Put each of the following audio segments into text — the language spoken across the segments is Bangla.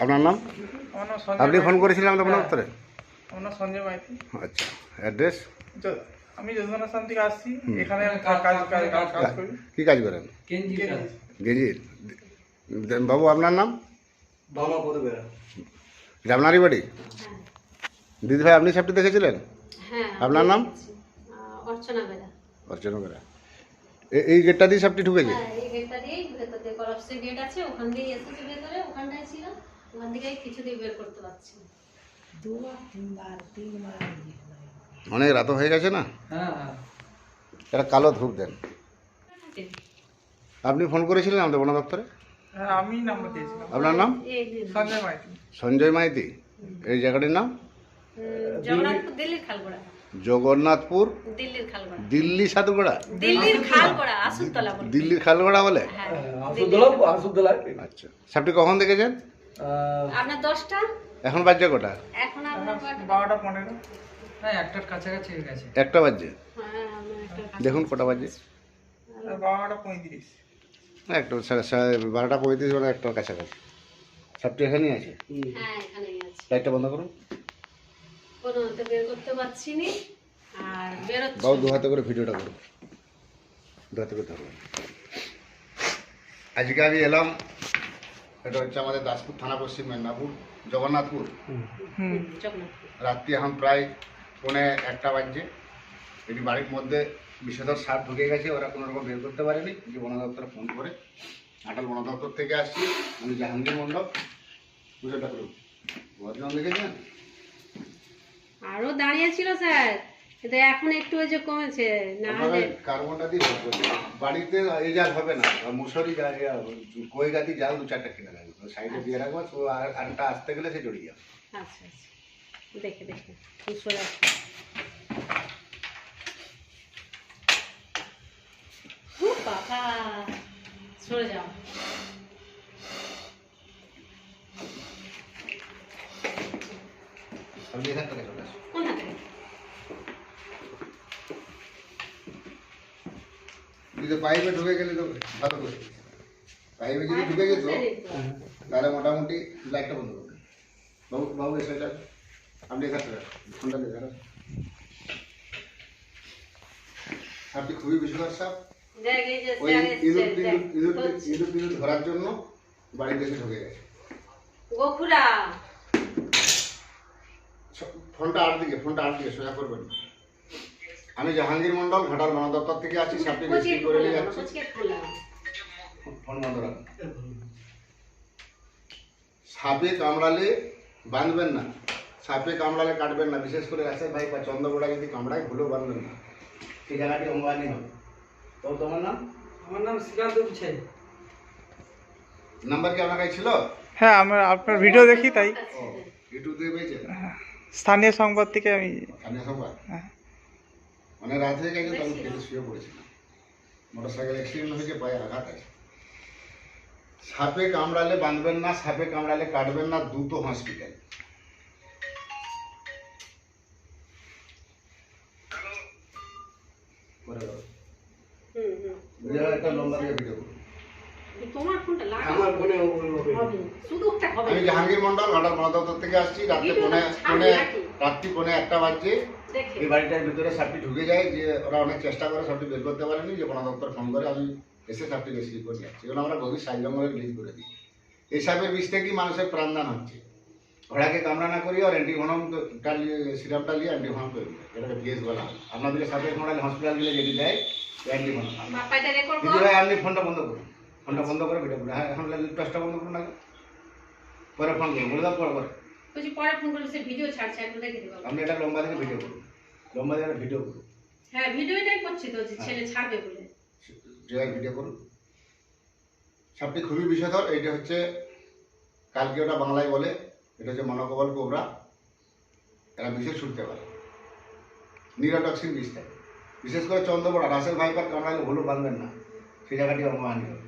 আপনার নাম? আপনি ফোন। করেছিলেন আমাদের হ্যাঁ, দপ্তরে? আমার সঞ্জয় মাইতি। আচ্ছা অ্যাড্রেস? আমি স্থান থেকে আসছি। এখানে কাজ করি। কি কাজ করেন? কেজি। গেঞ্জির বাবু আপনার নাম? বেড়া এটা আপনারই বাড়ি? দিদি ভাই আপনি সাপটি দেখেছিলেন হ্যাঁ আপনার নাম? অর্চনা বেলা। অর্চনা করে এই গেটটা দিয়ে সাপটি ঢুকেছে? হ্যাঁ এই গেটটা দিয়েই ভেতর দিয়ে কলাপসের গেট আছে ওখান দিয়ে এসেছে ভেতরে ওখানটায় ছিল ওখান থেকে কিছু বের করতে পারছি। না। অনেক রাত হয়ে গেছে না? হ্যাঁ হ্যাঁ। একটা কালো ধূপ দেন। আপনি ফোন করেছিলেন আমাদের বন দপ্তরে? হ্যাঁ আমি নাম্বার দিয়েছিলাম। আপনার নাম? সঞ্জয় মাইতি। সঞ্জয় মাইতি। এই জায়গাটির নাম? জগন্নাথপুর দিল্লির খালগোড়া। জগন্নাথপুর? দিল্লির খালগোড়া। দিল্লি সাধুগড়া? দিল্লির খালগোড়া বলে। আচ্ছা। সাপটি কখন দেখেছেন? আপনার দশটা? এখন বাজছে কটা? এখন? বারোটা পনেরো। হ্যাঁ একটার কাছাকাছি হয়ে গেছে। একটা বাজছে হ্যাঁ দেখুন কটা আর বারোটা পঁয়ত্রিশ। না, একটা বারোটা পঁয়ত্রিশ মানে একটার কাছাকাছি। এখানেই আছে? হ্যাঁ এখানেই আছে। লাইটটা বন্ধ করুন। বের করতে পারছি নি। আর বাবু দু হাতে করে ভিডিওটা করুন। দু হাতে করে ধরুন আজকে আমি এলাম এটা হচ্ছে আমাদের দাসপুর থানা পশ্চিম মেদিনীপুর জগন্নাথপুর। রাত্রি এখন প্রায় পৌনে একটা বাজছে। এটি বাড়ির মধ্যে বিষধর সাপ ঢুকে গেছে ওরা কোনো রকম বের করতে পারেনি। যে বন দপ্তরে ফোন করে আটাল বন দপ্তর থেকে আসছি আমি জাহাঙ্গীর মণ্ডল। পুজোটা করুন ভদ্রজন দেখেছেন আরও দাঁড়িয়ে ছিল স্যার। কিন্তু এখন একটু ওই যে কমেছে না হলে কার্বনটা দিয়ে বাড়িতে এই জাল হবে না মুসরি জাল কই গাদি জাল দু চারটা কিনে রাখব। সাইডে দিয়ে রাখব তো আর আরেকটা আসতে গেলে সে জড়িয়ে যাবে। আচ্ছা আচ্ছা। দেখে দেখে। ও বাবা। সরে যাও। আপনি এখান থেকে চলে আসুন কোন যদি পাইপে ঢুকে গেলে তো ভালো করে। পাইপে যদি ঢুকে যেত তাহলে মোটামুটি লাইটটা বন্ধ করবেন বাবু বাবু এসে আপনি এখান থেকে। ফোনটা যান। সাপটি খুবই সাপ। ওই ইঁদুর ইঁদুর ইঁদুর ধরার জন্য বাড়িতে এসে ঢুকে গেছে। গোখুরা। ফোনটা আর দিকে ফোনটা আর দিকে সোজা করবেন। না। আমি জাহাঙ্গীর মন্ডল ঘাটাল বন দপ্তর থেকে আছি সাপটি রেস্কিউ করে নিয়ে যাচ্ছি। কোচকে ফোন বন্ধ রাখুন সাপে কামড়ালে বাঁধবেন না। সাপে কামড়ালে কাটবেন না। বিশেষ করে রাসের ভাই বা চন্দ্রগোড়া যদি কামড়ায় ভুলেও বাঁধবেন না। সেই জায়গাটি অঙ্গানি হবে। তো তোমার নাম? আমার নাম শ্রীকান্ত গুছাই নাম্বার কি আপনার কাছে ছিল? হ্যাঁ আমরা আপনার ভিডিও দেখি তাই। ও ইউটিউব দিয়ে পেয়েছে স্থানীয় সংবাদ থেকে আমি স্থানীয় সংবাদ? হ্যাঁ। অনেক রাত হয়ে গেছে তখন খেতে শুয়ে পড়েছিলাম। মোটর সাইকেল অ্যাক্সিডেন্ট হয়েছে পায়ে আঘাত আছে। সাপে কামড়ালে বাঁধবেন না সাপে কামড়ালে কাটবেন না দুটো হসপিটাল করে দাও। হুম হুম। ভিডিও একটা লম্বা দিয়ে ভিডিও করুন। তোমার ফোনটা লাগা আমার ফোনে হবে শুধু একটা হবে। আমি জাহাঙ্গীর মন্ডল ঘাটাল বনদপ্তর থেকে আসছি। রাত্রে পৌনে? রাত্রি পৌনে একটা বাজছে। এই বাড়িটার ভিতরে সাপটি ঢুকে যায় যে ওরা অনেক চেষ্টা করে সাপটি বের করতে পারেনি যে বন দপ্তর ফোন করে আমি এসে সাপটি রেস্কিউ করে যাচ্ছি এগুলো আমরা গভীর সাইজ জঙ্গলে রিলিজ করে দিই। এই সাপের বিষ থেকেই মানুষের প্রাণদান হচ্ছে। ঘোড়াকে কামড়া না করি আর অ্যান্টিভনম সিরাপটা নিয়ে অ্যান্টিভনম করে দিই। এটাকে ভিএস বলা হয়। আপনাদের সাপের কামড়ালে হসপিটাল গেলে যেটি দেয় অ্যান্টিভনম আপনি ফোনটা বন্ধ করুন। ফোনটা বন্ধ করে ভিডিও করুন। হ্যাঁ এখন লিপটাসটা বন্ধ করুন আগে। পরে ফোন করুন। বলে দাও পরে পরে। বলছি পরে ফোন করলে সে ভিডিও ছাড়ছে একটু দেখে দেবো। আপনি এটা লম্বা থেকে ভিডিও করুন। লম্বা থেকে ভিডিও করুন। হ্যাঁ ভিডিওটাই করছি তো যে ছেলে ছাড়বে বলে। জয়ের ভিডিও করুন। সাপটি খুবই বিষধর এইটা হচ্ছে কালকে ওটা বাংলায় বলে এটা হচ্ছে মনোকবল কোবরা। এরা বিশেষ শুনতে পারে। নিরোটক্সিন বিষ থাকে বিশেষ করে চন্দ্রপড়া রাসেল ভাইপার কামড়ালে ভুলো বাঁধবেন না। সেই জায়গাটি অপমানি হবে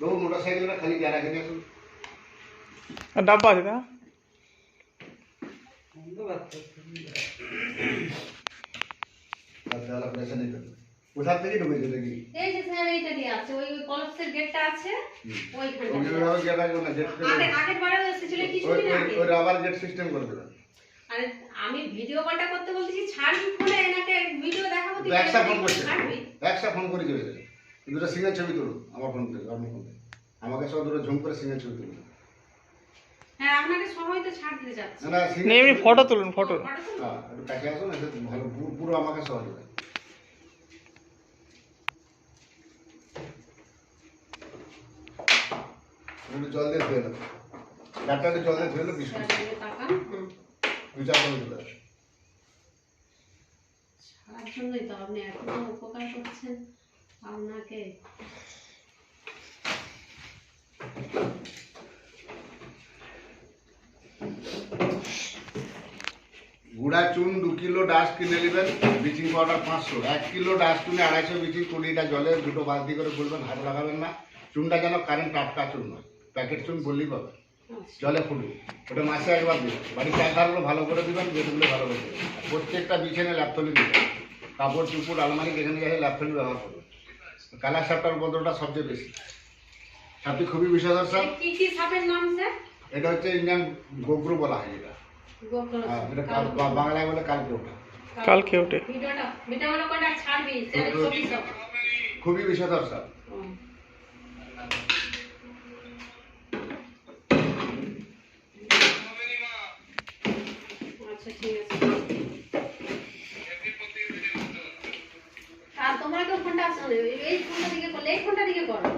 বহু মোটর সাইকেলটা খালি গ্যারা কিনে আসুন। ডাব্বা আছে না? তার প্রেশার নিতে কোথা থেকে ঢুকেছে দেখি এই যে স্যার এইটা দিয়ে আছে। ওই ওই গেটটা আছে ওইখানটা দিয়ে গেট আছে। না গেট আগে আগের বারে এসেছিল কিছুদিন আগে। ওই রাবার গেট সিস্টেম করে দেবেন আরে আমি ভিডিও কলটা করতে বলতেছি ফোনে এনাকে ভিডিও দেখাবো তুই ফোন করছে? ফোন করে দুটো ছবি তুলুন আমার ফোন থেকে আপনার ফোন থেকে। আমাকে সব দুটো ঝুম করে সিঙ্গেল ছবি তুলুন হ্যাঁ আপনাকে সময় তো ছাড় দিতে যাচ্ছে। না না না, এমনি ফটো তুলুন। ফটো হ্যাঁ একটু কাছে আসুন এসে ভালো পুরো- পুরো আমাকে হবে। একটু জল দিয়ে ধুয়ে নেব ডাক্তার জল দিয়ে ধুয়ে নেব বিস্কুট। স্যার দিকে তাকান। হুম। দু চার করে জন্যই তো আপনি এত উপকার করছেন। আপনাকে গুড়া চুন দু কিলো ডাস্ট কিনে নেবেন ব্লিচিং পাউডার পাঁচশো। এক কিলো ডাস্ট চুনে আড়াইশো ব্লিচিং কুড়িটা জলে দুটো বালতি করে খুলবেন হাত লাগাবেন না। চুনটা যেন কারেন্ট টাটকা চুন নয় প্যাকেট চুন বললেই পাবে জলে ফুটবে ওটা মাসে একবার দিবেন বাড়ির চারধারগুলো ভালো করে দিবেন বেডগুলো ভালো করে দেবেন। প্রত্যেকটা বিছানে ল্যাপথলি দিবেন। কাপড় চুপুর আলমারি যেখানে গেছে ল্যাপথলি ব্যবহার করবেন। কালার সাপটার বদলটা সবচেয়ে বেশি। সাপটি খুবই নাম স্যার? এটা হচ্ছে ইন্ডিয়ান গোগ্রু বলা হয় এটা। বাংলায় বলে কালকে ওটা কালকে ওঠে। স্যার খুবই। আচ্ছা আর তোমরা কেউ ফোনটা আসো না, এই- এই ফোনটা দিকে করলে এই ফোনটা দিকে করো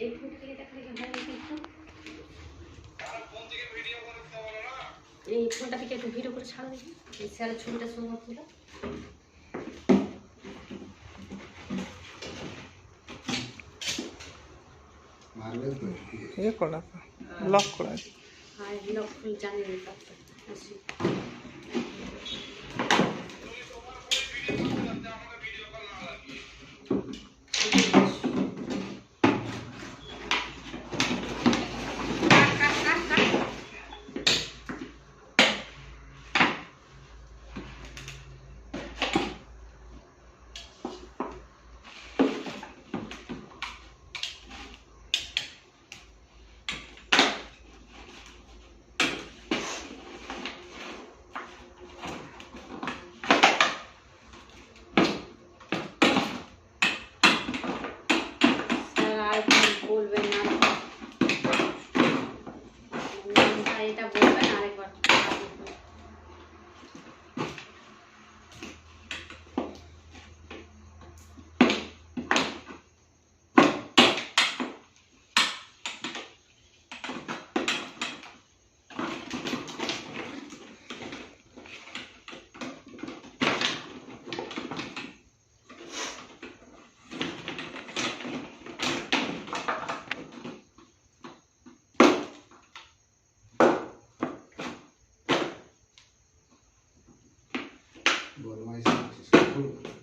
এই ফোনটা দিকে দেখা দেখে ভালো লাগে একটু। এই ফোনটা থেকে একটু ভিডিও করে ছাড়ো দেখি। এই স্যারের ছবিটা সুন্দর তুলো করা লক করা ব্লক ফুল জানি না Agora mais antes.